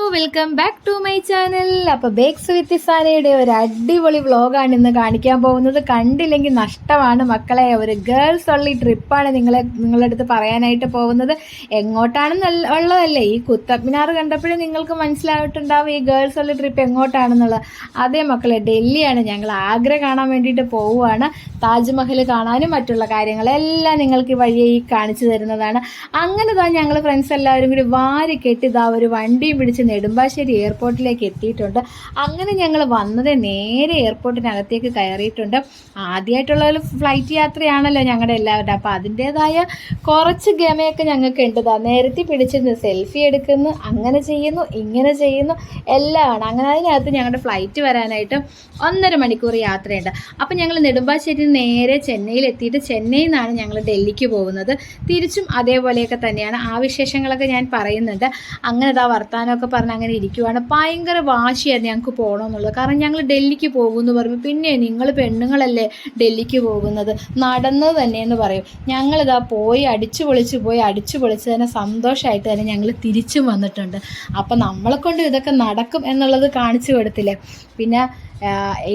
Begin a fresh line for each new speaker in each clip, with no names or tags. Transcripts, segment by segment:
Ooh. Welcome back to my channel അപ്പോൾ bakes with സാനയുടെ ഒരു അടിപൊളി വ്ളോഗാണ് ഇന്ന് കാണിക്കാൻ പോകുന്നത്. കണ്ടില്ലെങ്കിൽ നഷ്ടമാണ് മക്കളെ. ഒരു ഗേൾസ് ഉള്ള ട്രിപ്പാണ് നിങ്ങളെ നിങ്ങളുടെ അടുത്ത് പറയാനായിട്ട് പോകുന്നത്. എങ്ങോട്ടാണെന്ന് ഉള്ളതല്ലേ? ഈ കുത്തബ്മിനാർ കണ്ടപ്പോഴേ നിങ്ങൾക്ക് മനസ്സിലായിട്ടുണ്ടാവും ഈ ഗേൾസ് ഉള്ള ട്രിപ്പ് എങ്ങോട്ടാണെന്നുള്ളത്. അതേ മക്കളെ ഡൽഹിയാണ്. ഞങ്ങൾ ആഗ്ര കാണാൻ വേണ്ടിയിട്ട് പോവുകയാണ്. താജ്മഹൽ കാണാനും മറ്റുള്ള കാര്യങ്ങളെല്ലാം നിങ്ങൾക്ക് വഴിയെ ഈ കാണിച്ചു തരുന്നതാണ്. അങ്ങനെ താ ഞങ്ങൾ ഫ്രണ്ട്സ് എല്ലാവരും കൂടി വാരി കെട്ടി ഇതാ ഒരു വണ്ടിയും പിടിച്ച് നെടുമ്പാശ്ശേരി എയർപോർട്ടിലേക്ക് എത്തിയിട്ടുണ്ട്. അങ്ങനെ ഞങ്ങൾ വന്നത് നേരെ എയർപോർട്ടിനകത്തേക്ക് കയറിയിട്ടുണ്ട്. ആദ്യമായിട്ടുള്ള ഒരു ഫ്ലൈറ്റ് യാത്രയാണല്ലോ ഞങ്ങളുടെ എല്ലാവരുടെ. അപ്പോൾ അതിന്റേതായ കുറച്ച് ഗമയൊക്കെ ഞങ്ങൾക്ക് ഉണ്ട്. നേരത്തെ പിടിച്ചിരുന്ന് സെൽഫി എടുക്കുന്നു അങ്ങനെ ചെയ്യുന്നു ഇങ്ങനെ ചെയ്യുന്നു എല്ലാമാണ് അങ്ങനെ അതിനകത്ത് ഞങ്ങളുടെ ഫ്ലൈറ്റ് വരാനായിട്ട് ഒന്നര മണിക്കൂർ യാത്രയുണ്ട്. അപ്പം ഞങ്ങൾ നെടുമ്പാശ്ശേരി നേരെ ചെന്നൈയിൽ എത്തിയിട്ട് ചെന്നൈയിൽ നിന്നാണ് ഞങ്ങൾ ഡൽഹിക്ക് പോകുന്നത്. തിരിച്ചും അതേപോലെയൊക്കെ തന്നെയാണ്. ആ വിശേഷങ്ങളൊക്കെ ഞാൻ പറയുന്നുണ്ട്. അങ്ങനെ ഇതാ വർത്തമാനമൊക്കെ പറഞ്ഞ് അങ്ങനെ ഇരിക്കുവാണ്. ഭയങ്കര വാശിയായിരുന്നു ഞങ്ങൾക്ക് പോകണമെന്നുള്ളത് കാരണം ഞങ്ങൾ ഡൽഹിക്ക് പോകുമെന്ന് പറയുമ്പോൾ പിന്നെ നിങ്ങൾ പെണ്ണുങ്ങളല്ലേ ഡൽഹിക്ക് പോകുന്നത്? നടന്നത് തന്നെ എന്ന് പറയും. ഞങ്ങളിതാ പോയി അടിച്ചു പൊളിച്ച് പോയി അടിച്ചു പൊളിച്ച് തന്നെ സന്തോഷമായിട്ട് തന്നെ ഞങ്ങൾ തിരിച്ചും വന്നിട്ടുണ്ട്. അപ്പം നമ്മളെ കൊണ്ട് ഇതൊക്കെ നടക്കും എന്നുള്ളത് കാണിച്ചു കൊടുത്തില്ലേ? പിന്നെ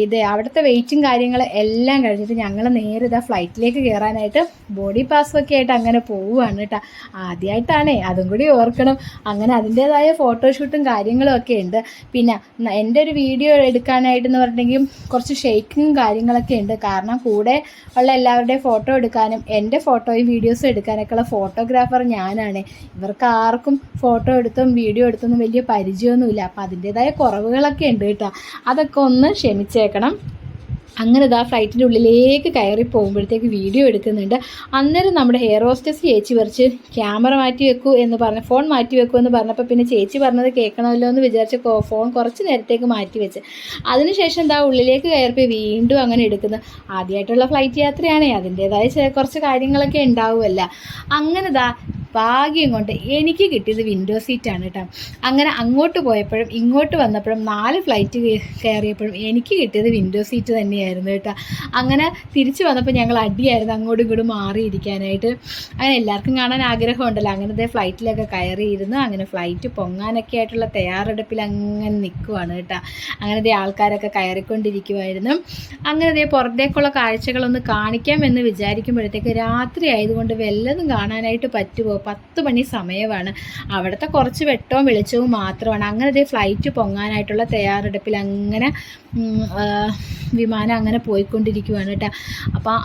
ഇത് അവിടുത്തെ വെയിറ്റും കാര്യങ്ങൾ എല്ലാം കഴിഞ്ഞിട്ട് ഞങ്ങൾ നേരെ ഇതാ ഫ്ലൈറ്റിലേക്ക് കയറാനായിട്ട് ബോഡി പാസ്സൊക്കെ ആയിട്ട് അങ്ങനെ പോവുകയാണ് കേട്ടോ. ആദ്യമായിട്ടാണേ അതും കൂടി ഓർക്കണം. അങ്ങനെ അതിന്റേതായ ഫോട്ടോഷൂട്ടും കാര്യങ്ങളും ഒക്കെ ഉണ്ട്. പിന്നെ എന്റെ ഒരു വീഡിയോ എടുക്കാനായിട്ടെന്ന് പറഞ്ഞിട്ടുണ്ടെങ്കിൽ കുറച്ച് ഷെയ്ക്കും കാര്യങ്ങളൊക്കെ ഉണ്ട്. കാരണം കൂടെ ഉള്ള എല്ലാവരുടെയും ഫോട്ടോ എടുക്കാനും എന്റെ ഫോട്ടോയും വീഡിയോസും എടുക്കാനൊക്കെ ഉള്ള ഫോട്ടോഗ്രാഫർ ഞാനാണ്. ഇവർക്ക് ആർക്കും ഫോട്ടോ എടുത്തും വീഡിയോ എടുത്തൊന്നും വലിയ പരിചയമൊന്നുമില്ല. അപ്പം അതിന്റേതായ കുറവുകളൊക്കെ ഉണ്ട് കേട്ടോ. അതൊക്കെ ഒന്ന് ക്ഷമിച്ചേക്കണം. അങ്ങനെ ഇതാ ഫ്ലൈറ്റിന്റെ ഉള്ളിലേക്ക് കയറി പോകുമ്പോഴത്തേക്ക് വീഡിയോ എടുക്കുന്നുണ്ട്. അന്നേരം നമ്മുടെ ഹെയർ ഹോസ്റ്റസ് ചേച്ചി പറിച്ച് ക്യാമറ മാറ്റി വെക്കൂ എന്ന് പറഞ്ഞ് ഫോൺ മാറ്റി വെക്കൂ എന്ന് പറഞ്ഞപ്പോൾ പിന്നെ ചേച്ചി പറഞ്ഞത് കേൾക്കണമല്ലോ എന്ന് വിചാരിച്ച് ഫോൺ കുറച്ച് നേരത്തേക്ക് മാറ്റി വെച്ച്. അതിനുശേഷം എന്താ ഉള്ളിലേക്ക് കയറിപ്പോയി വീണ്ടും അങ്ങനെ എടുക്കുന്നത് ആദ്യമായിട്ടുള്ള ഫ്ലൈറ്റ് യാത്രയാണേ അതിന്റേതായ കുറച്ച് കാര്യങ്ങളൊക്കെ ഉണ്ടാവുമല്ല. അങ്ങനെ ദാ ഭാഗ്യം കൊണ്ട് എനിക്ക് കിട്ടിയത് വിൻഡോ സീറ്റാണ് കേട്ടോ അങ്ങനെ അങ്ങോട്ട് പോയപ്പോഴും ഇങ്ങോട്ട് വന്നപ്പോഴും നാല് ഫ്ലൈറ്റ് കയറിയപ്പോഴും എനിക്ക് കിട്ടിയത് വിൻഡോ സീറ്റ് തന്നെയായിരുന്നു കേട്ടോ അങ്ങനെ തിരിച്ചു വന്നപ്പോൾ ഞങ്ങൾ അടിയായിരുന്നു അങ്ങോട്ടും ഇങ്ങോട്ടും മാറിയിരിക്കാനായിട്ട്. അങ്ങനെ എല്ലാവർക്കും കാണാൻ ആഗ്രഹമുണ്ടല്ലോ. അങ്ങനത്തെ ഫ്ലൈറ്റിലൊക്കെ കയറിയിരുന്നു. അങ്ങനെ ഫ്ലൈറ്റ് പൊങ്ങാനൊക്കെ ആയിട്ടുള്ള തയ്യാറെടുപ്പിൽ അങ്ങനെ നിൽക്കുവാണ് കേട്ടോ അങ്ങനത്തെ ആൾക്കാരൊക്കെ കയറിക്കൊണ്ടിരിക്കുമായിരുന്നു അങ്ങനെ ദേ പുറത്തേക്കുള്ള കാഴ്ചകളൊന്ന് കാണിക്കാമെന്ന് വിചാരിക്കുമ്പോഴത്തേക്ക് രാത്രി ആയതുകൊണ്ട് വല്ലതും കാണാനായിട്ട് പറ്റുമോ പത്ത് മണി സമയമാണ്. അവിടുത്തെ കുറച്ച് വെട്ടവും വെളിച്ചവും മാത്രമാണ്. അങ്ങനെ ദേ ഫ്ലൈറ്റ് പൊങ്ങാനായിട്ടുള്ള തയ്യാറെടുപ്പിൽ അങ്ങനെ വിമാനം അങ്ങനെ പോയിക്കൊണ്ടിരിക്കുവാണ് കേട്ടോ. അപ്പോൾ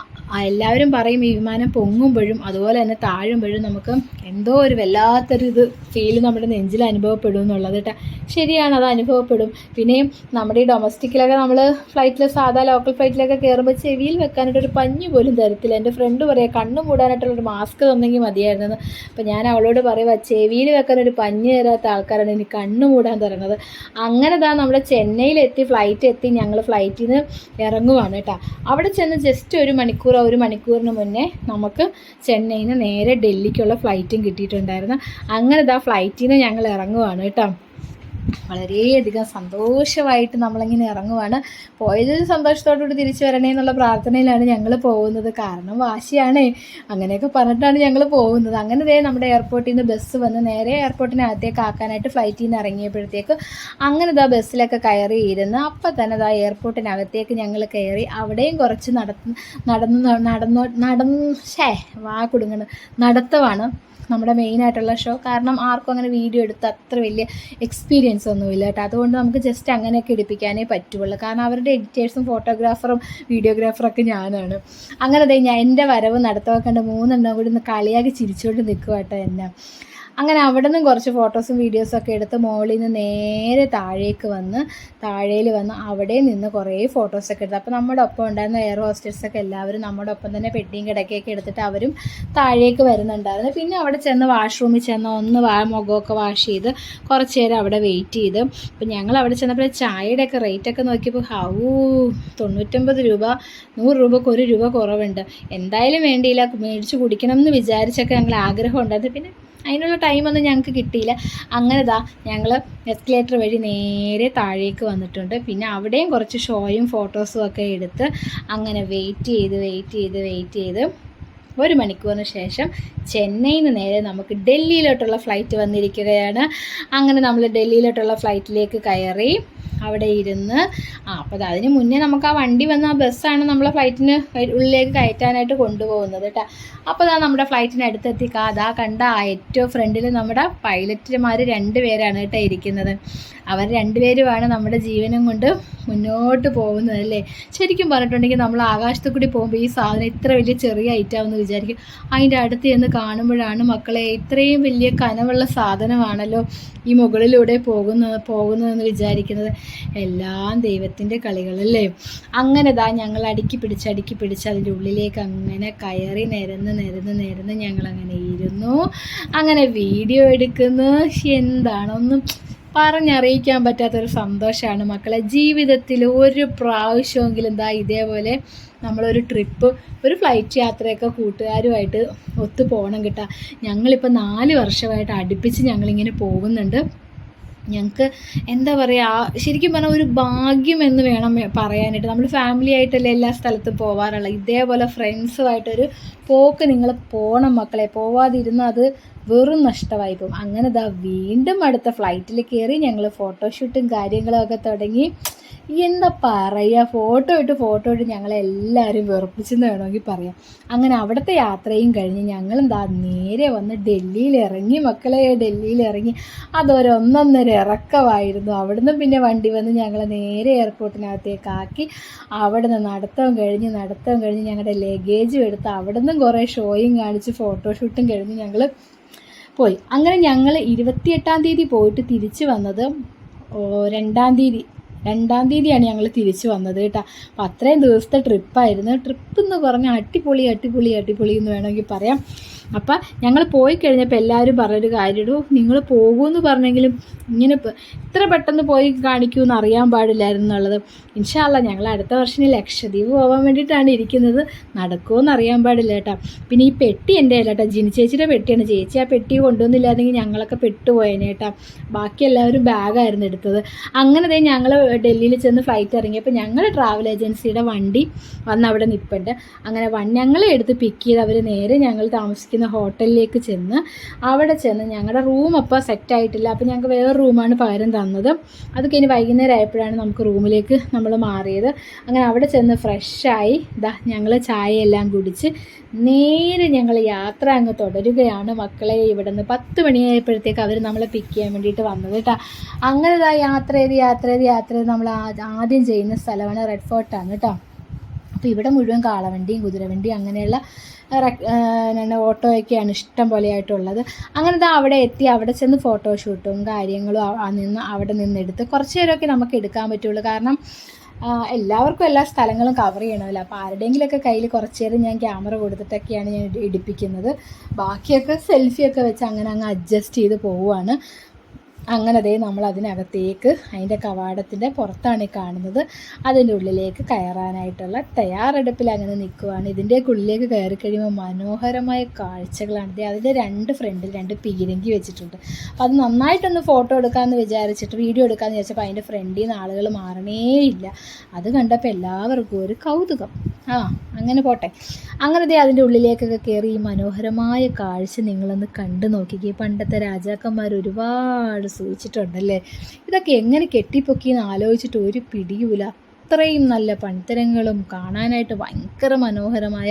എല്ലാവരും പറയും ഈ വിമാനം പൊങ്ങുമ്പോഴും അതുപോലെ തന്നെ താഴുമ്പോഴും നമുക്ക് എന്തോ ഒരു വല്ലാത്തൊരു ഇത് ഫീൽ നമ്മുടെ നെഞ്ചിൽ അനുഭവപ്പെടും എന്നുള്ളത് കേട്ടോ. ശരിയാണ് അത് അനുഭവപ്പെടും. പിന്നെയും നമ്മുടെ ഈ ഡൊമസ്റ്റിക്കിലൊക്കെ നമ്മൾ ഫ്ലൈറ്റിൽ സാധാ ലോക്കൽ ഫ്ലൈറ്റിലൊക്കെ കയറുമ്പോൾ ചെവിയിൽ വെക്കാനായിട്ടൊരു പഞ്ഞ് പോലും തരത്തില്ല. എന്റെ ഫ്രണ്ട് പറയാം കണ്ണു മൂടാനായിട്ടുള്ളൊരു മാസ്ക് തന്നെങ്കിൽ മതിയായിരുന്നു അപ്പോൾ ഞാൻ അവളോട് പറയുക ചെവിയിൽ വെക്കാനൊരു പഞ്ഞ് തരാത്ത ആൾക്കാരാണ് ഇനി കണ്ണു മൂടാൻ തരുന്നത് അങ്ങനെ താ നമ്മുടെ ചെന്നൈയിലെത്തി ഫ്ലൈറ്റ് എത്തി ഞങ്ങൾ ഫ്ലൈറ്റിൽ നിന്ന് ഇറങ്ങുവാണ് കേട്ടോ. അവിടെ ചെന്ന് ജസ്റ്റ് ഒരു മണിക്കൂർ ഒരു മണിക്കൂറിന് മുന്നേ നമുക്ക് ചെന്നൈയിൽ നിന്ന് നേരെ ഡൽഹിക്കുള്ള ഫ്ലൈറ്റും കിട്ടിയിട്ടുണ്ടായിരുന്നു. അങ്ങനെ ഇതാ ഫ്ലൈറ്റിൽ നിന്ന് ഞങ്ങൾ ഇറങ്ങുവാണ് കേട്ടോ. വളരെയധികം സന്തോഷമായിട്ട് നമ്മളിങ്ങനെ ഇറങ്ങുവാണ്. പോയത് സന്തോഷത്തോടുകൂടി തിരിച്ചു വരണേ എന്നുള്ള പ്രാർത്ഥനയിലാണ് ഞങ്ങൾ പോകുന്നത്. കാരണം വാശിയാണേ. അങ്ങനെയൊക്കെ പറഞ്ഞിട്ടാണ് ഞങ്ങൾ പോകുന്നത്. അങ്ങനെ ദേ നമ്മുടെ എയർപോർട്ടിൽ നിന്ന് ബസ് വന്ന് നേരെ എയർപോർട്ടിനകത്തേക്ക് ആക്കാനായിട്ട് ഫ്ലൈറ്റിൽ നിന്ന് ഇറങ്ങിയപ്പോഴത്തേക്ക് അങ്ങനെ ഇതാ ബസ്സിലൊക്കെ കയറി ഇരുന്ന് അപ്പം തന്നെ ഇതാ എയർപോർട്ടിനകത്തേക്ക് ഞങ്ങൾ കയറി അവിടെയും കുറച്ച് നടന്ന് നടന്ന് നടന്നു നടന്ന് ഷേ വാ കുടുങ്ങണ്. നടത്തമാണ് നമ്മുടെ മെയിൻ ആയിട്ടുള്ള ഷോ കാരണം ആർക്കും അങ്ങനെ വീഡിയോ എടുത്ത് അത്ര വലിയ എക്സ്പീരിയൻസ് ഒന്നുമില്ല കേട്ടോ. അതുകൊണ്ട് നമുക്ക് ജസ്റ്റ് അങ്ങനെയൊക്കെ എടുപ്പിക്കാനേ പറ്റുള്ളൂ. കാരണം അവരുടെ എഡിറ്റേഴ്സും ഫോട്ടോഗ്രാഫറും വീഡിയോഗ്രാഫറൊക്കെ ഞാനാണ്. അങ്ങനെ ഞാൻ എന്റെ വരവ് നടത്തുവാക്കേണ്ട കണ്ട് മൂന്നെണ്ണം കൂടി ഒന്ന് കളിയാക്കി ചിരിച്ചുകൊണ്ട് നിൽക്കുക കേട്ടോ എന്നെ. അങ്ങനെ അവിടെ നിന്നും കുറച്ച് ഫോട്ടോസും വീഡിയോസും ഒക്കെ എടുത്ത് മുകളിൽ നിന്ന് നേരെ താഴേക്ക് വന്ന് താഴേയിൽ വന്ന് അവിടെ നിന്ന് കുറേ ഫോട്ടോസൊക്കെ എടുത്തു. അപ്പോൾ നമ്മുടെ ഒപ്പം ഉണ്ടായിരുന്ന എയർ ഹോസ്റ്റേഴ്സൊക്കെ എല്ലാവരും നമ്മുടെ ഒപ്പം തന്നെ പെട്ടിയും കിടക്കയൊക്കെ എടുത്തിട്ട് അവരും താഴേക്ക് വരുന്നുണ്ടായിരുന്നു. പിന്നെ അവിടെ ചെന്ന് വാഷ്റൂമിൽ ചെന്ന് ഒന്ന് വാ മുഖമൊക്കെ വാഷ് ചെയ്ത് കുറച്ച് നേരം അവിടെ വെയിറ്റ് ചെയ്ത്. അപ്പോൾ ഞങ്ങൾ അവിടെ ചെന്നപ്പോൾ റേറ്റ് ഒക്കെ നോക്കിയപ്പോൾ ഹൗ തൊണ്ണൂറ്റൊമ്പത് രൂപ നൂറ് രൂപക്ക് ഒരു രൂപ കുറവുണ്ട്. എന്തായാലും വേണ്ടിയില്ല മേടിച്ച് കുടിക്കണം എന്ന് വിചാരിച്ചൊക്കെ ഞങ്ങൾ ആഗ്രഹം ഉണ്ടായിരുന്നു. പിന്നെ അതിനുള്ള ടൈമൊന്നും ഞങ്ങൾക്ക് കിട്ടിയില്ല. അങ്ങനെ ഇതാ ഞങ്ങൾ എസ്കലേറ്റർ വഴി നേരെ താഴേക്ക് വന്നിട്ടുണ്ട്. പിന്നെ അവിടെയും കുറച്ച് ഷോയും ഫോട്ടോസും ഒക്കെ എടുത്ത് അങ്ങനെ വെയിറ്റ് ചെയ്ത് വെയിറ്റ് ചെയ്ത് വെയിറ്റ് ചെയ്ത് ഒരു മണിക്കൂറിന് ശേഷം ചെന്നൈയിൽ നിന്ന് നേരെ നമുക്ക് ഡൽഹിയിലോട്ടുള്ള ഫ്ലൈറ്റ് വന്നിരിക്കുകയാണ്. അങ്ങനെ നമ്മൾ ഡൽഹിയിലോട്ടുള്ള ഫ്ലൈറ്റിലേക്ക് കയറി അവിടെ ഇരുന്ന് ആ അപ്പോൾ അതിന് മുന്നേ നമുക്ക് ആ വണ്ടി വന്ന ആ ബസ്സാണ് നമ്മളെ ഫ്ലൈറ്റിന് ഉള്ളിലേക്ക് കയറ്റാനായിട്ട് കൊണ്ടുപോകുന്നത് കേട്ടോ അപ്പോൾ അതാ നമ്മുടെ ഫ്ലൈറ്റിന് അടുത്തെത്തി. അതാ കണ്ട ആ ഏറ്റവും ഫ്രണ്ടിൽ നമ്മുടെ പൈലറ്റുമാർ രണ്ട് പേരാണ് കേട്ടോ ഇരിക്കുന്നത്. അവർ രണ്ടുപേരുമാണ് നമ്മുടെ ജീവനും കൊണ്ട് മുന്നോട്ട് പോകുന്നത് അല്ലേ ശരിക്കും പറഞ്ഞിട്ടുണ്ടെങ്കിൽ നമ്മൾ ആകാശത്തു കൂടി പോകുമ്പോൾ ഈ സാധനം ഇത്ര വലിയ ചെറിയ ഐറ്റാമെന്ന് വിചാരിക്കും. അതിന്റെ അടുത്ത് ചെന്ന് കാണുമ്പോഴാണ് മക്കളെ ഇത്രയും വലിയ കനവുള്ള സാധനമാണല്ലോ ഈ മുകളിലൂടെ പോകുന്ന പോകുന്നതെന്ന് വിചാരിക്കുന്നത്. എല്ലാം ദൈവത്തിന്റെ കളികളല്ലേ? അങ്ങനെ താ ഞങ്ങൾ അടുക്കി പിടിച്ച് അടുക്കി പിടിച്ച് അതിന്റെ ഉള്ളിലേക്ക് അങ്ങനെ കയറി നിരന്ന് നിരന്ന് നിരന്ന് ഞങ്ങൾ അങ്ങനെ ഇരുന്നു. അങ്ങനെ വീഡിയോ എടുക്കുന്നു. എന്താണൊന്നും പറഞ്ഞറിയിക്കാൻ പറ്റാത്തൊരു സന്തോഷമാണ് മക്കളെ. ജീവിതത്തിൽ ഒരു പ്രാവശ്യമെങ്കിലും എന്താ ഇതേപോലെ നമ്മളൊരു ട്രിപ്പ് ഒരു ഫ്ലൈറ്റ് യാത്രയൊക്കെ കൂട്ടുകാരുമായിട്ട് ഒത്തു പോകണം കേട്ടോ. ഞങ്ങളിപ്പോൾ നാല് വർഷമായിട്ട് അടുപ്പിച്ച് ഞങ്ങളിങ്ങനെ പോകുന്നുണ്ട്. ഞങ്ങൾക്ക് എന്താ പറയുക ശരിക്കും പറഞ്ഞാൽ ഒരു ഭാഗ്യം എന്ന് വേണം പറയാനായിട്ട്. നമ്മൾ ഫാമിലി ആയിട്ടല്ലേ എല്ലാ സ്ഥലത്തും പോവാറുള്ളത് ഇതേപോലെ ഫ്രണ്ട്സുമായിട്ടൊരു പോക്ക് നിങ്ങൾ പോകണം മക്കളെ. പോവാതിരുന്ന് അത് വെറും നഷ്ടമായി പോകും അങ്ങനെ ഇതാ വീണ്ടും അടുത്ത ഫ്ലൈറ്റിൽ കയറി ഞങ്ങൾ ഫോട്ടോഷൂട്ടും കാര്യങ്ങളും ഒക്കെ തുടങ്ങി എന്താ പറയുക ഫോട്ടോ ഇട്ട് ഫോട്ടോ ഇട്ട് ഞങ്ങളെല്ലാവരും വെറുപ്പിച്ചെന്ന് വേണമെങ്കിൽ പറയാം. അങ്ങനെ അവിടുത്തെ യാത്രയും കഴിഞ്ഞ് ഞങ്ങളെന്താ നേരെ വന്ന് ഡൽഹിയിൽ ഇറങ്ങി. മക്കളെ ഡൽഹിയിൽ ഇറങ്ങി. അതൊരു ഒന്നൊന്നര ഇറക്കമായിരുന്നു. അവിടുന്ന് പിന്നെ വണ്ടി വന്ന് ഞങ്ങൾ നേരെ എയർപോർട്ടിനകത്തേക്ക് ആക്കി. അവിടെ നിന്ന് നടത്തവും കഴിഞ്ഞ് നടത്തവും കഴിഞ്ഞ് ഞങ്ങളുടെ ലഗേജും എടുത്ത് അവിടെ നിന്നും കുറേ ഷോയും കാണിച്ച് ഫോട്ടോഷൂട്ടും കഴിഞ്ഞ് ഞങ്ങൾ പോയി. അങ്ങനെ ഞങ്ങൾ ഇരുപത്തിയെട്ടാം തീയതി പോയിട്ട് തിരിച്ച് വന്നത് രണ്ടാം തീയതി. രണ്ടാം തീയതിയാണ് ഞങ്ങൾ തിരിച്ചു വന്നത് കേട്ടോ. അപ്പം അത്രയും ദിവസത്തെ ട്രിപ്പായിരുന്നു ട്രിപ്പ് എന്ന് പറഞ്ഞാൽ അടിപൊളി അടിപൊളി അടിപൊളി എന്ന് വേണമെങ്കിൽ പറയാം. അപ്പം ഞങ്ങൾ പോയി കഴിഞ്ഞപ്പോൾ എല്ലാവരും പറഞ്ഞൊരു കാര്യമിടൂ നിങ്ങൾ പോകുമെന്ന് പറഞ്ഞെങ്കിലും ഇങ്ങനെ ഇത്ര പെട്ടെന്ന് പോയി കാണിക്കുമെന്ന് അറിയാൻ പാടില്ലായിരുന്നു എന്നുള്ളത്. ഇൻഷാല്ല ഞങ്ങൾ അടുത്ത വർഷം ലക്ഷദ്വീപ് പോകാൻ വേണ്ടിയിട്ടാണ് ഇരിക്കുന്നത്. നടക്കുമെന്ന് അറിയാൻ പാടില്ല കേട്ടോ. പിന്നെ ഈ പെട്ടി എന്റെ കേട്ടോ. ജിനി ചേച്ചിയുടെ പെട്ടിയാണ്. ചേച്ചി ആ പെട്ടി കൊണ്ടുവന്നില്ലായിരുന്നെങ്കിൽ ഞങ്ങളൊക്കെ പെട്ടുപോയേനെ കേട്ടോ. ബാക്കി എല്ലാവരും ബാഗായിരുന്നു എടുത്തത്. അങ്ങനെ ഞങ്ങൾ ഡൽഹിയിൽ ചെന്ന് ഫ്ലൈറ്റ് ഇറങ്ങിയപ്പോൾ ഞങ്ങൾ ട്രാവൽ ഏജൻസിയുടെ വണ്ടി വന്ന് അവിടെ നിൽപ്പുണ്ട് അങ്ങനെ വൺ ഞങ്ങളെ എടുത്ത് പിക്ക് ചെയ്ത് അവർ നേരെ ഞങ്ങൾ താമസിക്കുന്ന ഹോട്ടലിലേക്ക് ചെന്ന് അവിടെ ചെന്ന് ഞങ്ങളുടെ റൂം അപ്പോൾ സെറ്റ് ആയിട്ടില്ല. അപ്പോൾ ഞങ്ങൾക്ക് വേറെ റൂമാണ് പകരം തന്നത്. അതൊക്കെ ഇനി വൈകുന്നേരം ആയപ്പോഴാണ് നമുക്ക് റൂമിലേക്ക് നമ്മൾ മാറിയത്. അങ്ങനെ അവിടെ ചെന്ന് ഫ്രഷായി ഇതാ ഞങ്ങൾ ചായയെല്ലാം കുടിച്ച് നേരെ ഞങ്ങൾ യാത്ര അങ്ങ് തുടരുകയാണ് മക്കളെ ഇവിടെ നിന്ന് പത്ത് മണിയായപ്പോഴത്തേക്ക് അവർ നമ്മളെ പിക്ക് ചെയ്യാൻ വേണ്ടിയിട്ട് വന്നത് കേട്ടോ അങ്ങനെ യാത്ര ചെയ്ത് യാത്ര ചെയ്ത് യാത്ര ചെയ്ത് നമ്മൾ ആദ്യം ചെയ്യുന്ന സ്ഥലമാണ് റെഡ് ഫോർട്ടാണ് കേട്ടോ അപ്പോൾ ഇവിടെ മുഴുവൻ കാളവണ്ടിയും കുതിരവണ്ടിയും അങ്ങനെയുള്ള ഓട്ടോയൊക്കെയാണ് ഇഷ്ടം പോലെയായിട്ടുള്ളത്. അങ്ങനെ അവിടെ എത്തി അവിടെ ചെന്ന് ഫോട്ടോഷൂട്ടും കാര്യങ്ങളും നിന്ന് അവിടെ നിന്നെടുത്ത് കുറച്ച് നേരമൊക്കെ നമുക്ക് എടുക്കാൻ പറ്റുള്ളൂ. കാരണം എല്ലാവർക്കും എല്ലാ സ്ഥലങ്ങളും കവർ ചെയ്യണമല്ലോ. അപ്പോൾ ആരുടെയെങ്കിലുമൊക്കെ കയ്യിൽ കുറച്ച് നേരം ഞാൻ ക്യാമറ കൊടുത്തിട്ടൊക്കെയാണ് ഞാൻ ഇടിപ്പിക്കുന്നത്. ബാക്കിയൊക്കെ സെൽഫിയൊക്കെ വെച്ച് അങ്ങനെ അങ്ങ് അഡ്ജസ്റ്റ് ചെയ്ത് പോവുകയാണ്. അങ്ങനെ ദേ നമ്മൾ അതിനകത്തേക്ക് അതിന്റെ കവാടത്തിന്റെ പുറത്താണ് ഈ കാണുന്നത്. അതിന്റെ ഉള്ളിലേക്ക് കയറാനായിട്ടുള്ള തയ്യാറെടുപ്പിൽ അങ്ങനെ നിൽക്കുവാണ്. ഇതിന്റെ ഉള്ളിലേക്ക് കയറി കഴിയുമ്പോൾ മനോഹരമായ കാഴ്ചകളാണ്. ദേ അതിന്റെ രണ്ട് ഫ്രണ്ടിൽ രണ്ട് പീരങ്കി വെച്ചിട്ടുണ്ട്. അപ്പോൾ അത് നന്നായിട്ടൊന്ന് ഫോട്ടോ എടുക്കാമെന്ന് വിചാരിച്ചിട്ട് വീഡിയോ എടുക്കാമെന്ന് വിചാരിച്ചപ്പോൾ അതിന്റെ ഫ്രണ്ടിൽ നിന്ന് ആളുകൾ മാറണേയില്ല. അത് കണ്ടപ്പോൾ എല്ലാവർക്കും ഒരു കൗതുകം. ആ അങ്ങനെ പോട്ടെ. അങ്ങനെ ദേ അതിന്റെ ഉള്ളിലേക്കൊക്കെ കയറി ഈ മനോഹരമായ കാഴ്ച നിങ്ങളൊന്ന് കണ്ടു നോക്കിക്കേ. പണ്ടത്തെ രാജാക്കന്മാർ ഒരുപാട് സൂചിച്ചിട്ടുണ്ടല്ലേ ഇതൊക്കെ എങ്ങനെ കെട്ടിപ്പൊക്കിയെന്ന് ആലോചിച്ചിട്ട് ഒരു പിടിയുമില്ല. അത്രയും നല്ല പണിത്തരങ്ങളും കാണാനായിട്ട് ഭയങ്കര മനോഹരമായ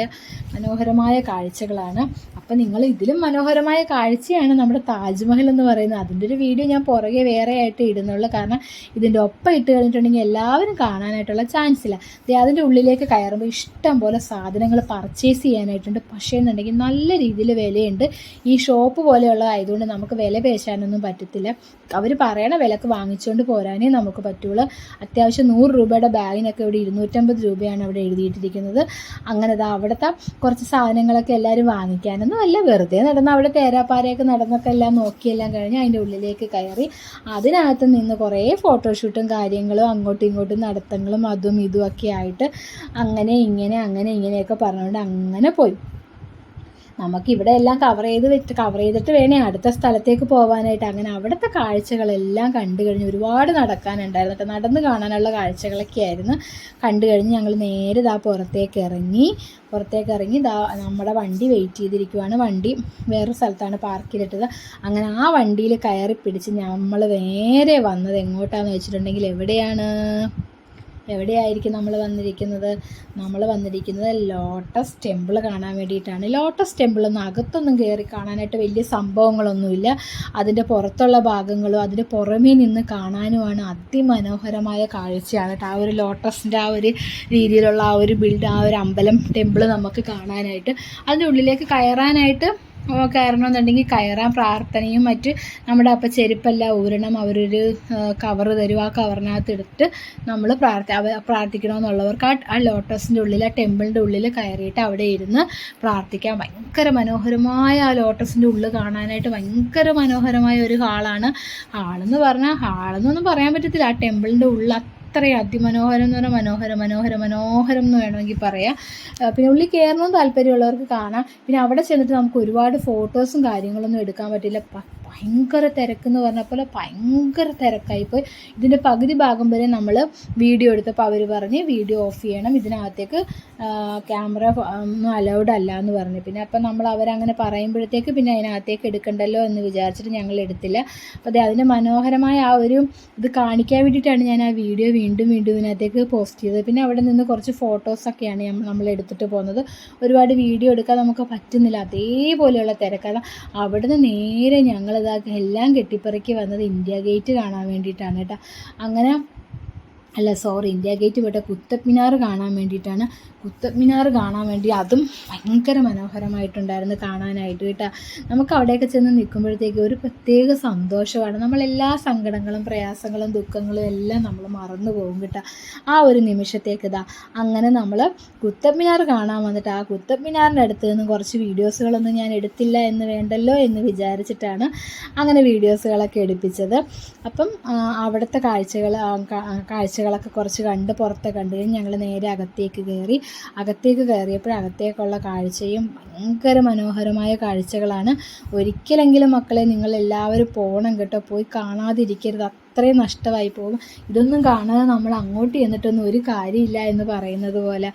മനോഹരമായ കാഴ്ചകളാണ്. അപ്പം നിങ്ങൾ ഇതിലും മനോഹരമായ കാഴ്ചയാണ് നമ്മുടെ താജ്മഹൽ എന്ന് പറയുന്നത്. അതിന്റെ ഒരു വീഡിയോ ഞാൻ പുറകെ വേറെ ആയിട്ട് ഇടുന്നുള്ളൂ. കാരണം ഇതിന്റെ ഒപ്പം ഇട്ട് കഴിഞ്ഞിട്ടുണ്ടെങ്കിൽ എല്ലാവരും കാണാനായിട്ടുള്ള ചാൻസ് ഇല്ല. അതിന്റെ ഉള്ളിലേക്ക് കയറുമ്പോൾ ഇഷ്ടം പോലെ സാധനങ്ങൾ പർച്ചേസ് ചെയ്യാനായിട്ടുണ്ട്. പക്ഷേ എന്നുണ്ടെങ്കിൽ നല്ല രീതിയിൽ വിലയുണ്ട്. ഈ ഷോപ്പ് പോലെയുള്ളതായതുകൊണ്ട് നമുക്ക് വില പേശാനൊന്നും പറ്റത്തില്ല. അവർ പറയണ വിലക്ക് വാങ്ങിച്ചുകൊണ്ട് പോരാനേ നമുക്ക് പറ്റുള്ളൂ. അത്യാവശ്യം നൂറ് രൂപയുടെ ബാഗിനൊക്കെ ഇവിടെ ഇരുന്നൂറ്റമ്പത് രൂപയാണ് അവിടെ എഴുതിയിട്ടിരിക്കുന്നത്. അങ്ങനെ ഇതാ അവിടുത്തെ കുറച്ച് സാധനങ്ങളൊക്കെ എല്ലാവരും വാങ്ങിക്കാനൊന്നും അല്ല. വെറുതെ നടന്ന് അവിടെ തേരാപ്പാരയൊക്കെ നടന്നൊക്കെ എല്ലാം നോക്കിയെല്ലാം കഴിഞ്ഞ് അതിന്റെ ഉള്ളിലേക്ക് കയറി അതിനകത്ത് നിന്ന് കുറേ ഫോട്ടോഷൂട്ടും കാര്യങ്ങളും അങ്ങോട്ടും ഇങ്ങോട്ടും നടത്തങ്ങളും അതും ഇതും ഒക്കെ ആയിട്ട് അങ്ങനെ ഇങ്ങനെ അങ്ങനെ ഇങ്ങനെയൊക്കെ പറഞ്ഞുകൊണ്ട് അങ്ങനെ പോയി. നമുക്ക് ഇവിടെ എല്ലാം കവർ ചെയ്ത് വെച്ച് കവർ ചെയ്തിട്ട് വേണേ അടുത്ത സ്ഥലത്തേക്ക് പോകാനായിട്ട് അങ്ങനെ അവിടുത്തെ കാഴ്ചകളെല്ലാം കണ്ടു കഴിഞ്ഞ് ഒരുപാട് നടക്കാനുണ്ടായിരുന്നു കേട്ടോ. നടന്ന് കാണാനുള്ള കാഴ്ചകളൊക്കെ ആയിരുന്നു. കണ്ടു കഴിഞ്ഞ് ഞങ്ങൾ നേരെ ഇതാ പുറത്തേക്ക് ഇറങ്ങി. പുറത്തേക്ക് ഇറങ്ങി ഇതാ നമ്മുടെ വണ്ടി വെയിറ്റ് ചെയ്തിരിക്കുവാണ്. വണ്ടി വേറെ സ്ഥലത്താണ് പാർക്ക് ചെയ്തിട്ടത്. അങ്ങനെ ആ വണ്ടിയിൽ കയറി പിടിച്ച് നമ്മൾ നേരെ വന്നത് എങ്ങോട്ടാന്ന് വെച്ചിട്ടുണ്ടെങ്കിൽ എവിടെയാണ്? എവിടെയായിരിക്കും നമ്മൾ വന്നിരിക്കുന്നത്? നമ്മൾ വന്നിരിക്കുന്നത് ലോട്ടസ് ടെമ്പിൾ കാണാൻ വേണ്ടിയിട്ടാണ്. ലോട്ടസ് ടെമ്പിളൊന്നും അകത്തൊന്നും കയറി കാണാനായിട്ട് വലിയ സംഭവങ്ങളൊന്നുമില്ല. അതിന്റെ പുറത്തുള്ള ഭാഗങ്ങളും അതിന്റെ പുറമേ നിന്ന് കാണാനുമാണ് അതിമനോഹരമായ കാഴ്ചയാണ്. കേട്ടോ ആ ഒരു ലോട്ടസിന്റെ ആ ഒരു രീതിയിലുള്ള ആ ഒരു ബിൽഡ് ആ ഒരു അമ്പലം ടെമ്പിൾ നമുക്ക് കാണാനായിട്ട് അതിന്റെ ഉള്ളിലേക്ക് കയറാനായിട്ട് കയറണമെന്നുണ്ടെങ്കിൽ കയറാൻ പ്രാർത്ഥനയും മറ്റ് നമ്മുടെ അപ്പം ചെരുപ്പെല്ലാം ഊരണം അവരൊരു കവർ തരും. ആ കവറിനകത്ത് എടുത്ത് നമ്മൾ പ്രാർത്ഥി പ്രാർത്ഥിക്കണമെന്നുള്ളവർക്ക് ആ ലോട്ടസിന്റെ ഉള്ളിൽ ആ ടെമ്പിളിന്റെ ഉള്ളിൽ കയറിയിട്ട് അവിടെ ഇരുന്ന് പ്രാർത്ഥിക്കാൻ ഭയങ്കര മനോഹരമായ ആ ലോട്ടസിന്റെ ഉള്ളിൽ കാണാനായിട്ട് ഭയങ്കര മനോഹരമായ ഒരു ഹാളാണ് ഹാളെന്ന് പറഞ്ഞാൽ ഹാളെന്നൊന്നും പറയാൻ പറ്റത്തില്ല. ആ ടെമ്പിളിന്റെ ഉള്ളിൽ അത്രയും അതിമനോഹരം എന്ന് പറഞ്ഞാൽ മനോഹരം മനോഹരം മനോഹരം എന്ന് വേണമെങ്കിൽ പറയാം. പിന്നെ ഉള്ളിൽ കയറണമെന്ന് താല്പര്യമുള്ളവർക്ക് കാണാം. പിന്നെ അവിടെ ചെന്നിട്ട് നമുക്ക് ഒരുപാട് ഫോട്ടോസും കാര്യങ്ങളൊന്നും എടുക്കാൻ പറ്റില്ല. ഭയങ്കര തിരക്കെന്ന് പറഞ്ഞ പോലെ ഭയങ്കര തിരക്കായിപ്പോയി. ഇതിന്റെ പകുതി ഭാഗം വരെ നമ്മൾ വീഡിയോ എടുത്തപ്പോൾ അവർ പറഞ്ഞ് വീഡിയോ ഓഫ് ചെയ്യണം. ഇതിനകത്തേക്ക് ക്യാമറ ഒന്നും അലൗഡ് അല്ല എന്ന് പറഞ്ഞു. പിന്നെ അപ്പം നമ്മൾ അവരങ്ങനെ പറയുമ്പോഴത്തേക്ക് പിന്നെ അതിനകത്തേക്ക് എടുക്കണ്ടല്ലോ എന്ന് വിചാരിച്ചിട്ട് ഞങ്ങൾ എടുത്തില്ല. അപ്പോൾ അതെ അതിന്റെ മനോഹരമായ ആ ഒരു ഇത് കാണിക്കാൻ വേണ്ടിയിട്ടാണ് ഞാൻ ആ വീഡിയോ വീണ്ടും വീണ്ടും ഇതിനകത്തേക്ക് പോസ്റ്റ് ചെയ്തത്. പിന്നെ അവിടെ നിന്ന് കുറച്ച് ഫോട്ടോസൊക്കെയാണ് നമ്മൾ എടുത്തിട്ട് പോകുന്നത്. ഒരുപാട് വീഡിയോ എടുക്കാൻ നമുക്ക് പറ്റുന്നില്ല. അതേപോലെയുള്ള തിരക്കാണ്. അവിടുന്ന് നേരെ ഞങ്ങളിതാ എല്ലാം കെട്ടിപ്പറക്കി വന്നത് ഇന്ത്യ ഗേറ്റ് കാണാൻ വേണ്ടിയിട്ടാണ് കേട്ടോ. അങ്ങനെ അല്ല സോറി ഇന്ത്യ ഗേറ്റ് വിട്ട കുത്തബ് മിനാർ കാണാൻ വേണ്ടിയിട്ടാണ്. കുത്തബ് മിനാർ കാണാൻ വേണ്ടി അതും ഭയങ്കര മനോഹരമായിട്ടുണ്ടായിരുന്നു കാണാനായിട്ട് കേട്ടോ. നമുക്ക് അവിടെയൊക്കെ ചെന്ന് നിൽക്കുമ്പോഴത്തേക്ക് ഒരു പ്രത്യേക സന്തോഷമാണ്. നമ്മളെല്ലാ സങ്കടങ്ങളും പ്രയാസങ്ങളും ദുഃഖങ്ങളും എല്ലാം നമ്മൾ മറന്നു പോകും കേട്ടോ. ആ ഒരു നിമിഷത്തേക്ക് ഇതാ അങ്ങനെ നമ്മൾ കുത്തബ് മിനാർ കാണാൻ വന്നിട്ട് ആ കുത്തബ് മിനാറിന്റെ അടുത്ത് നിന്ന് കുറച്ച് വീഡിയോസുകളൊന്നും ഞാൻ എടുത്തില്ല എന്ന് വേണ്ടല്ലോ എന്ന് വിചാരിച്ചിട്ടാണ് അങ്ങനെ വീഡിയോസുകളൊക്കെ എടുപ്പിച്ചത്. അപ്പം അവിടുത്തെ കാഴ്ചകൾ കാഴ്ചകളൊക്കെ കുറച്ച് കണ്ട് പുറത്തെ കണ്ടു കഴിഞ്ഞ് ഞങ്ങൾ നേരെ അകത്തേക്ക് കയറി അകത്തേക്ക് കയറിയപ്പോൾ അകത്തേക്കുള്ള കാഴ്ചയും ഭയങ്കര മനോഹരമായ കാഴ്ചകളാണ്. ഒരിക്കലെങ്കിലും മക്കളെ നിങ്ങൾ എല്ലാവരും പോകണം കേട്ടോ. പോയി കാണാതിരിക്കരുത്. അത്രയും നഷ്ടമായി പോകും ഇതൊന്നും കാണാതെ നമ്മൾ അങ്ങോട്ട് ചെന്നിട്ടൊന്നും ഒരു കാര്യമില്ല എന്ന് പറയുന്നത് പോലെ.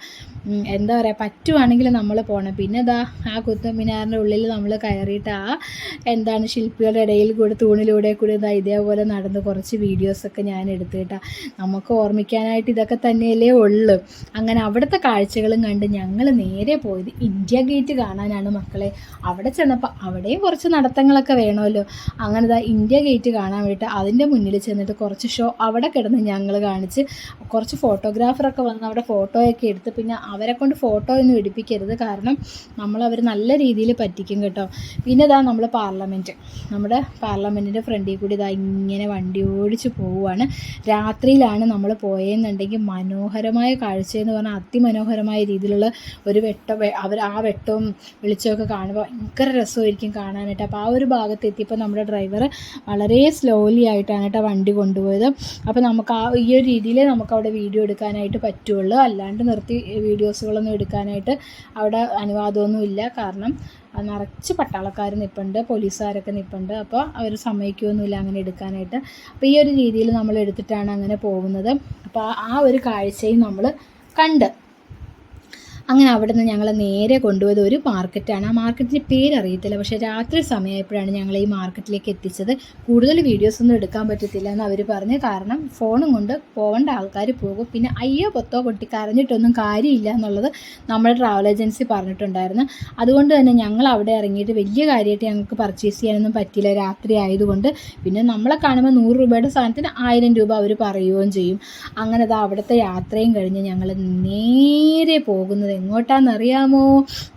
എന്താ പറയുക പറ്റുവാണെങ്കിൽ നമ്മൾ പോകണം പിന്നെ ഇതാ ആ കുത്ത മിനാറിന്റെ ഉള്ളിൽ നമ്മൾ കയറിയിട്ട് ആ എന്താണ് ശില്പികളുടെ ഇടയിൽ കൂടെ തൂണിലൂടെ കൂടി ഇതാ ഇതേപോലെ നടന്ന് കുറച്ച് വീഡിയോസൊക്കെ ഞാൻ എടുത്തു കേട്ടാ. നമുക്ക് ഓർമ്മിക്കാനായിട്ട് ഇതൊക്കെ തന്നെയല്ലേ ഉള്ളു. അങ്ങനെ അവിടുത്തെ കാഴ്ചകളും കണ്ട് ഞങ്ങൾ നേരെ പോയത് ഇന്ത്യ ഗേറ്റ് കാണാനാണ് മക്കളെ. അവിടെ ചെന്നപ്പോൾ അവിടെയും കുറച്ച് നടത്തങ്ങളൊക്കെ വേണമല്ലോ. അങ്ങനെ ഇതാ ഇന്ത്യ ഗേറ്റ് കാണാൻ വേണ്ടിയിട്ട് അതിന്റെ മുന്നിൽ ചെന്നിട്ട് കുറച്ച് ഷോ അവിടെ കിടന്ന് ഞങ്ങൾ കാണിച്ച് കുറച്ച് ഫോട്ടോഗ്രാഫറൊക്കെ വന്ന് അവിടെ ഫോട്ടോയൊക്കെ എടുത്ത് പിന്നെ അവരെ കൊണ്ട് ഫോട്ടോ ഒന്നും എടുപ്പിക്കരുത്. കാരണം നമ്മൾ അവർ നല്ല രീതിയിൽ പറ്റിക്കും കേട്ടോ. പിന്നെ ഇതാ നമ്മൾ പാർലമെന്റ് നമ്മുടെ പാർലമെന്റിന്റെ ഫ്രണ്ടിൽ കൂടി ഇതാ ഇങ്ങനെ വണ്ടി ഓടിച്ച് പോവുകയാണ് രാത്രിയിലാണ് നമ്മൾ പോയെന്നുണ്ടെങ്കിൽ മനോഹരമായ കാഴ്ച എന്ന് പറഞ്ഞാൽ അതിമനോഹരമായ രീതിയിലുള്ള ഒരു വെട്ടം അവർ ആ വെട്ടവും വെളിച്ചമൊക്കെ കാണുമ്പോൾ ഭയങ്കര രസമായിരിക്കും കാണാനായിട്ട്. അപ്പോൾ ആ ഒരു ഭാഗത്ത് എത്തിയപ്പോൾ നമ്മുടെ ഡ്രൈവർ വളരെ സ്ലോലി ആയിട്ടാണ് കേട്ടോ വണ്ടി കൊണ്ടുപോയത്. അപ്പോൾ നമുക്ക് ആ ഈ ഒരു രീതിയിൽ നമുക്ക് അവിടെ വീഡിയോ എടുക്കാനായിട്ട് പറ്റുള്ളൂ. അല്ലാണ്ട് നിർത്തി വീഡിയോസുകളൊന്നും എടുക്കാനായിട്ട് അവിടെ അനുവാദമൊന്നുമില്ല. കാരണം നിറച്ച് പട്ടാളക്കാർ നിൽപ്പുണ്ട് പോലീസുകാരൊക്കെ നിൽപ്പുണ്ട് അപ്പോൾ അവർ സമ്മതിക്കുമൊന്നുമില്ല അങ്ങനെ എടുക്കാനായിട്ട്. അപ്പോൾ ഈ ഒരു രീതിയിൽ നമ്മൾ എടുത്തിട്ടാണ് അങ്ങനെ പോകുന്നത്. അപ്പോൾ ആ ഒരു കാഴ്ചയും നമ്മൾ കണ്ട്. അങ്ങനെ അവിടെ നിന്ന് ഞങ്ങൾ നേരെ കൊണ്ടുപോയത് ഒരു മാർക്കറ്റാണ്. ആ മാർക്കറ്റിന്റെ പേരറിയത്തില്ല. പക്ഷേ രാത്രി സമയമായപ്പോഴാണ് ഞങ്ങൾ ഈ മാർക്കറ്റിലേക്ക് എത്തിച്ചത്. കൂടുതൽ വീഡിയോസ് ഒന്നും എടുക്കാൻ പറ്റത്തില്ല എന്ന് അവർ പറഞ്ഞ്. കാരണം ഫോണും കൊണ്ട് പോകേണ്ട ആൾക്കാർ പോകും. പിന്നെ അയ്യോ പൊത്തോ പൊട്ടി കരഞ്ഞിട്ടൊന്നും കാര്യമില്ല എന്നുള്ളത് നമ്മുടെ ട്രാവൽ ഏജൻസി പറഞ്ഞിട്ടുണ്ടായിരുന്നു. അതുകൊണ്ട് തന്നെ ഞങ്ങൾ അവിടെ ഇറങ്ങിയിട്ട് വലിയ കാര്യമായിട്ട് ഞങ്ങൾക്ക് പർച്ചേസ് ചെയ്യാനൊന്നും പറ്റിയില്ല രാത്രി ആയതുകൊണ്ട്. പിന്നെ നമ്മളെ കാണുമ്പോൾ നൂറ് രൂപയുടെ സാധനത്തിന് ആയിരം രൂപ അവർ പറയുകയും ചെയ്യും. അങ്ങനെ അത് അവിടുത്തെ യാത്രയും കഴിഞ്ഞ് ഞങ്ങൾ നേരെ പോകുന്നത് എങ്ങോട്ടാണെന്നറിയാമോ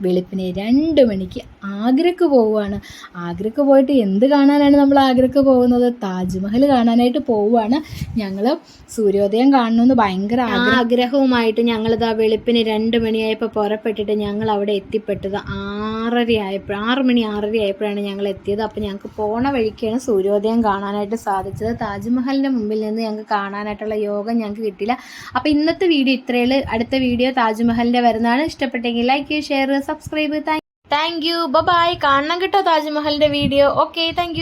വെളുപ്പിനെ രണ്ട് മണിക്ക് ആഗ്രക്ക് പോവുകയാണ് ആഗ്രക്ക് പോയിട്ട് എന്ത് കാണാനാണ് നമ്മൾ ആഗ്രക്ക് പോകുന്നത്? താജ്മഹൽ കാണാനായിട്ട് പോവുകയാണ് ഞങ്ങൾ സൂര്യോദയം കാണണമെന്ന് ഭയങ്കര ആഗ്രഹം. ആഗ്രഹവുമായിട്ട് ഞങ്ങളിതാ വെളുപ്പിന് രണ്ട് മണിയായപ്പോൾ പുറപ്പെട്ടിട്ട് ഞങ്ങൾ അവിടെ എത്തിപ്പെട്ടത് ആറര ആയപ്പോൾ ആറ് മണി ആറര ആയപ്പോഴാണ് ഞങ്ങൾ എത്തിയത്. അപ്പോൾ ഞങ്ങൾക്ക് പോണ വഴിക്കാണ് സൂര്യോദയം കാണാനായിട്ട് സാധിച്ചത്. താജ്മഹലിന്റെ മുമ്പിൽ നിന്ന് ഞങ്ങൾക്ക് കാണാനായിട്ടുള്ള യോഗം ഞങ്ങൾക്ക് കിട്ടില്ല അപ്പോൾ ഇന്നത്തെ വീഡിയോ ഇത്രയുള്ളൂ അടുത്ത വീഡിയോ താജ്മഹലിന്റെ വരുന്നതാണ്. ഇഷ്ടപ്പെട്ടെങ്കിൽ like share subscribe thank thank you bye കാണണം കേട്ടോ താജ്മഹലിന്റെ വീഡിയോ. Okay thank